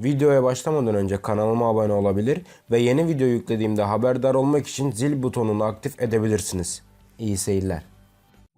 Videoya başlamadan önce kanalıma abone olabilir ve yeni video yüklediğimde haberdar olmak için zil butonunu aktif edebilirsiniz. İyi seyirler.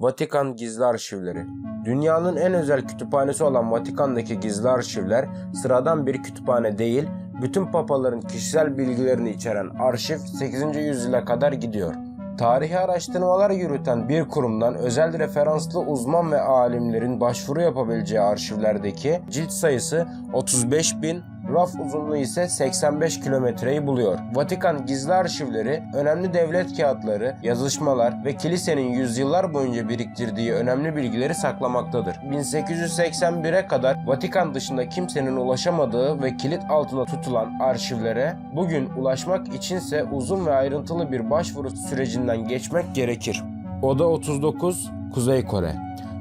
Vatikan Gizli Arşivleri Dünyanın en özel kütüphanesi olan Vatikan'daki gizli arşivler sıradan bir kütüphane değil, bütün papaların kişisel bilgilerini içeren arşiv 8. yüzyıla kadar gidiyor. Tarihi araştırmalar yürüten bir kurumdan özel referanslı uzman ve alimlerin başvuru yapabileceği arşivlerdeki cilt sayısı 35 bin, raf uzunluğu ise 85 kilometreyi buluyor. Vatikan gizli arşivleri önemli devlet kağıtları, yazışmalar ve kilisenin yüzyıllar boyunca biriktirdiği önemli bilgileri saklamaktadır. 1881'e kadar Vatikan dışında kimsenin ulaşamadığı ve kilit altında tutulan arşivlere bugün ulaşmak içinse uzun ve ayrıntılı bir başvuru sürecinden geçmek gerekir. Oda 39 Kuzey Kore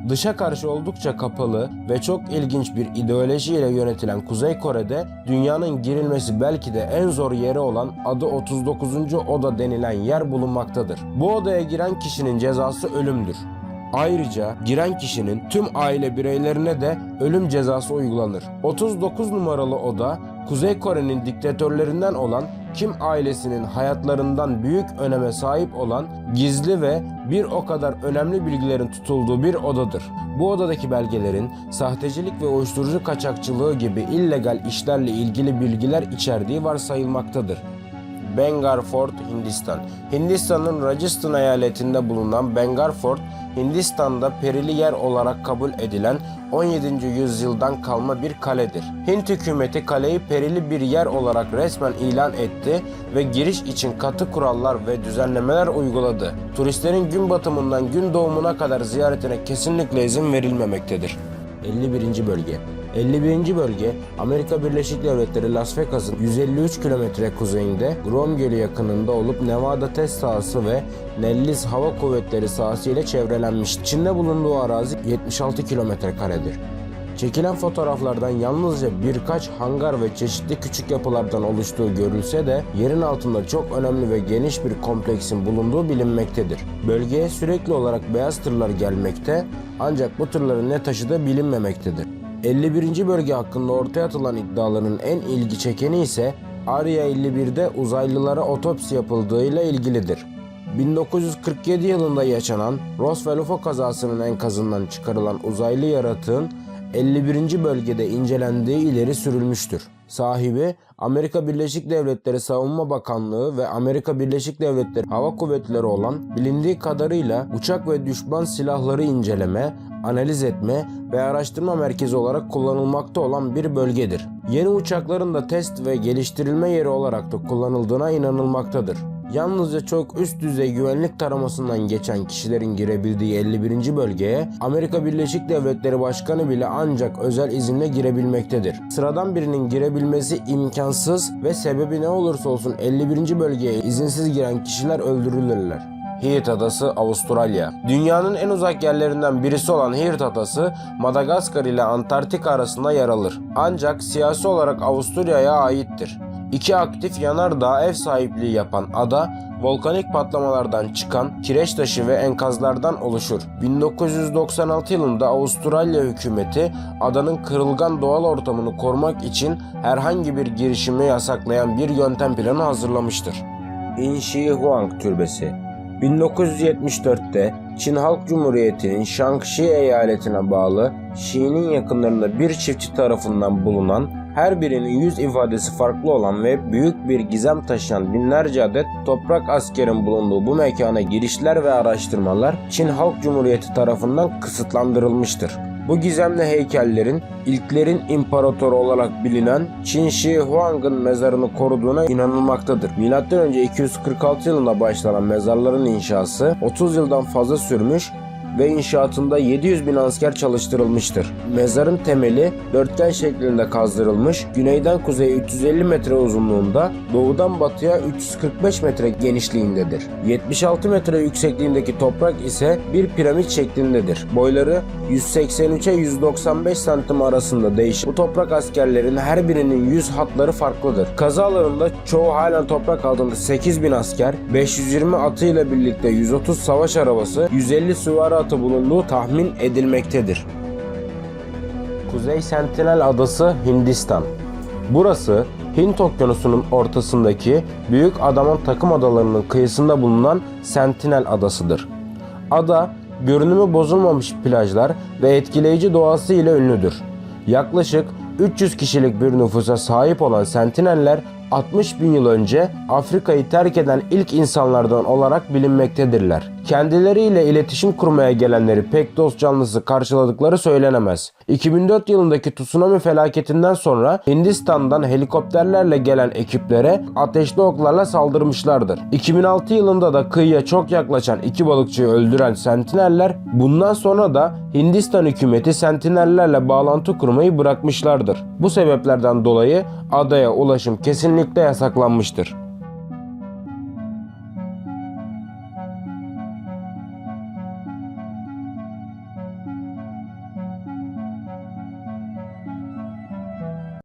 Dışa karşı oldukça kapalı ve çok ilginç bir ideolojiyle yönetilen Kuzey Kore'de dünyanın girilmesi belki de en zor yeri olan adı 39. oda denilen yer bulunmaktadır. Bu odaya giren kişinin cezası ölümdür. Ayrıca giren kişinin tüm aile bireylerine de ölüm cezası uygulanır. 39 numaralı oda Kuzey Kore'nin diktatörlerinden olan Kim ailesinin hayatlarından büyük öneme sahip olan gizli ve bir o kadar önemli bilgilerin tutulduğu bir odadır. Bu odadaki belgelerin sahtecilik ve uyuşturucu kaçakçılığı gibi illegal işlerle ilgili bilgiler içerdiği varsayılmaktadır. Bengar Fort, Hindistan. Hindistan'ın Rajasthan eyaletinde bulunan Bengar Fort, Hindistan'da perili yer olarak kabul edilen 17. yüzyıldan kalma bir kaledir. Hint hükümeti kaleyi perili bir yer olarak resmen ilan etti ve giriş için katı kurallar ve düzenlemeler uyguladı. Turistlerin gün batımından gün doğumuna kadar ziyaretine kesinlikle izin verilmemektedir. 51. bölge 51. bölge Amerika Birleşik Devletleri Las Vegas'ın 153 kilometre kuzeyinde Grom Gölü yakınında olup Nevada test sahası ve Nellis Hava Kuvvetleri sahası ile çevrelenmiştir. İçinde bulunduğu arazi 76 kilometre karedir. Çekilen fotoğraflardan yalnızca birkaç hangar ve çeşitli küçük yapılardan oluştuğu görülse de yerin altında çok önemli ve geniş bir kompleksin bulunduğu bilinmektedir. Bölgeye sürekli olarak beyaz tırlar gelmekte ancak bu tırların ne taşıdığı bilinmemektedir. 51. bölge hakkında ortaya atılan iddiaların en ilgi çekeni ise Arya 51'de uzaylılara otopsi yapıldığıyla ilgilidir. 1947 yılında yaşanan Roswell UFO kazasının enkazından çıkarılan uzaylı yaratığın 51. bölgede incelendiği ileri sürülmüştür. Sahibi Amerika Birleşik Devletleri Savunma Bakanlığı ve Amerika Birleşik Devletleri Hava Kuvvetleri olan bilindiği kadarıyla uçak ve düşman silahları inceleme, analiz etme ve araştırma merkezi olarak kullanılmakta olan bir bölgedir. Yeni uçakların da test ve geliştirilme yeri olarak da kullanıldığına inanılmaktadır. Yalnızca çok üst düzey güvenlik taramasından geçen kişilerin girebildiği 51. bölgeye Amerika Birleşik Devletleri Başkanı bile ancak özel izinle girebilmektedir. Sıradan birinin girebilmesi imkansız ve sebebi ne olursa olsun 51. bölgeye izinsiz giren kişiler öldürülürler. Hirt Adası Avustralya. Dünyanın en uzak yerlerinden birisi olan Hirt Adası, Madagaskar ile Antarktika arasında yer alır. Ancak siyasi olarak Avusturya'ya aittir. İki aktif yanardağ ev sahipliği yapan ada, volkanik patlamalardan çıkan kireç taşı ve enkazlardan oluşur. 1996 yılında Avustralya hükümeti adanın kırılgan doğal ortamını korumak için herhangi bir girişimi yasaklayan bir yöntem planı hazırlamıştır. Inshi Huang Türbesi 1974'te Çin Halk Cumhuriyeti'nin Shaanxi eyaletine bağlı Xi'nin yakınlarında bir çiftçi tarafından bulunan her birinin yüz ifadesi farklı olan ve büyük bir gizem taşıyan binlerce adet toprak askerin bulunduğu bu mekana girişler ve araştırmalar Çin Halk Cumhuriyeti tarafından kısıtlandırılmıştır. Bu gizemli heykellerin ilklerin imparatoru olarak bilinen Qin Shi Huang'ın mezarını koruduğuna inanılmaktadır. M.Ö. 246 yılında başlanan mezarların inşası 30 yıldan fazla sürmüş ve inşaatında 700 bin asker çalıştırılmıştır. Mezarın temeli dörtgen şeklinde kazdırılmış, güneyden kuzeye 350 metre uzunluğunda, doğudan batıya 345 metre genişliğindedir. 76 metre yüksekliğindeki toprak ise bir piramit şeklindedir. Boyları 183'e 195 santim arasında değişir. Bu toprak askerlerin her birinin yüz hatları farklıdır. Kazı alanında çoğu halen toprak altında 8 bin asker, 520 atıyla birlikte 130 savaş arabası, 150 süvari atı bulunduğu tahmin edilmektedir. Kuzey Sentinel Adası Hindistan Burası Hint Okyanusu'nun ortasındaki Büyük Adaman takım adalarının kıyısında bulunan Sentinel Adası'dır. Ada, görünümü bozulmamış plajlar ve etkileyici doğası ile ünlüdür. Yaklaşık 300 kişilik bir nüfusa sahip olan Sentineller 60 bin yıl önce Afrika'yı terk eden ilk insanlardan olarak bilinmektedirler. Kendileriyle iletişim kurmaya gelenleri pek dost canlısı karşıladıkları söylenemez. 2004 yılındaki tsunami felaketinden sonra Hindistan'dan helikopterlerle gelen ekiplere ateşli oklarla saldırmışlardır. 2006 yılında da kıyıya çok yaklaşan iki balıkçıyı öldüren Sentineller bundan sonra da Hindistan hükümeti Sentinellerle bağlantı kurmayı bırakmışlardır. Bu sebeplerden dolayı adaya ulaşım kesinlikle yasaklanmıştır.